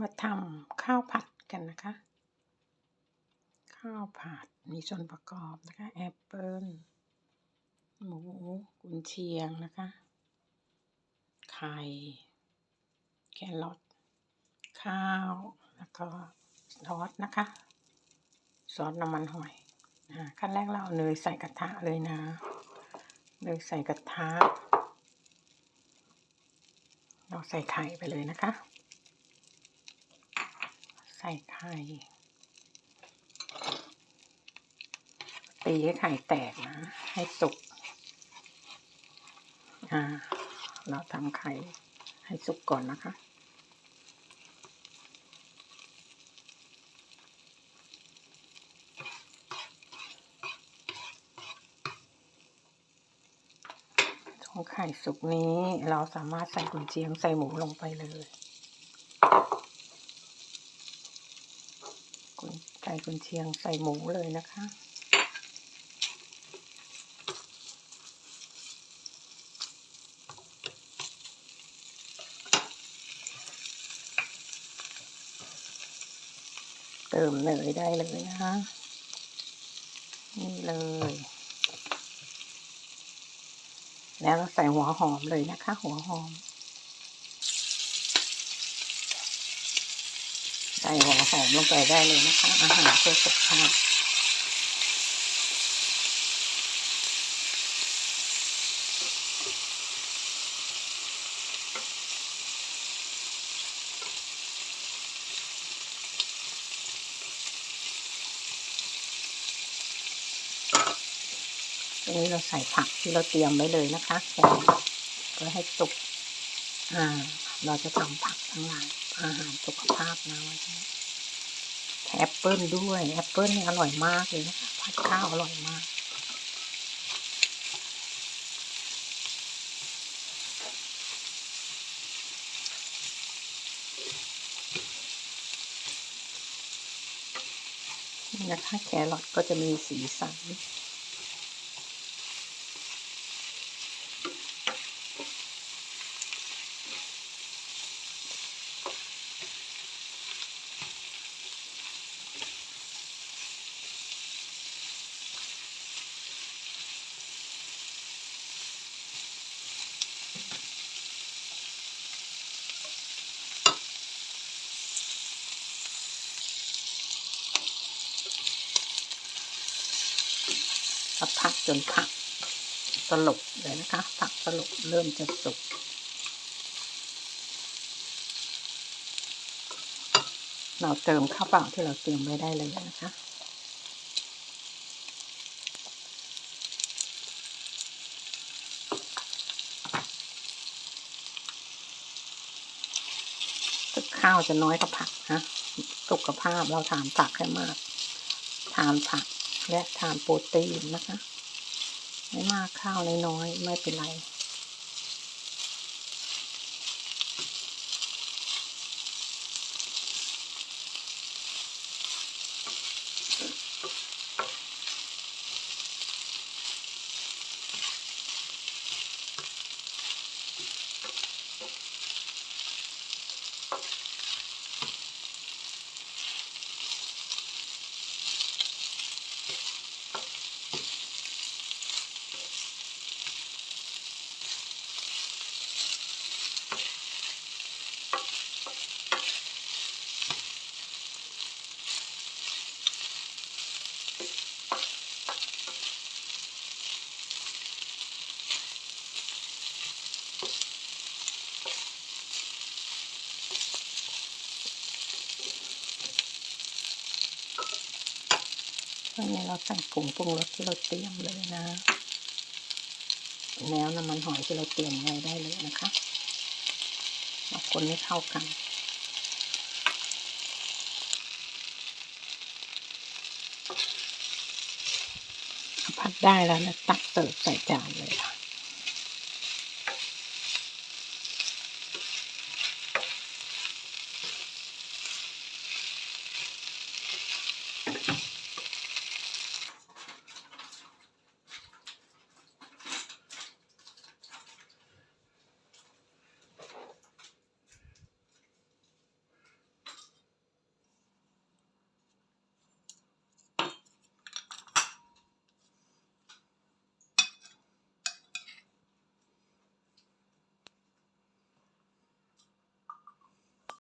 มาทำข้าวผัดกันนะคะ ข้าวผัดมีส่วนประกอบนะคะแอปเปิลหมูกุนเชียงนะคะ ไข่ แครอทข้าว แล้วก็ซอสนะคะ ซอสน้ำมันหอยอขั้นแรกเราเอาเนยใส่กระทะเลยนะเนยใส่กระทะ เราใส่ไข่ไปเลยนะคะ ใส่ไข่ตีให้ไข่แตกนะ ให้สุกอ่าเราทำไข่ให้สุกก่อนนะคะช่องไข่สุกนี้เราสามารถใส่กุนเชียงใส่หมูลงไปเลย กุนใส่กุนเชียงใส่หมูเลยนะคะเติมเนยได้เลยนะคะ นี่เลย แล้วเราใส่หัวหอมเลยนะคะ หัวหอม ใส่หัวหอมลงไปได้เลยนะคะ อาหารเพื่อสุขภาพตรงนี้เราใส่ผักที่เราเตรียมไว้เลยนะคะแค่เพื่อให้สุก อ่า เราจะทำผักทั้งหลาย อาหารสุขภาพนะวันนี้แอปเปิลด้วยแอปเปิลนี่อร่อยมากเลยนะคะผัดข้าวอร่อยมากนะคะแครอทก็จะมีสีสัน ก็ผัดจนผักสลบเลยนะคะ ผักสลบเริ่มจะสุกเราเติมข้าวเปล่าที่เราเตรียมไว้ได้เลยนะคะ ข้าวจะน้อยกว่าผักนะสุขภาพเราทานผักให้มาก ทานผัก และทานโปรตีนนะคะ ไม่มากข้าวน้อยๆไม่เป็นไร ตอนนี้เราใส่ผงปรุงรสที่เราเตรียมเลยนะ แล้วน้ำมันหอยที่เราเตรียมไว้ได้เลยนะคะเอาคนให้เข้ากันผัดได้แล้วนะตักเสิร์ฟใส่จานเลยค่ะ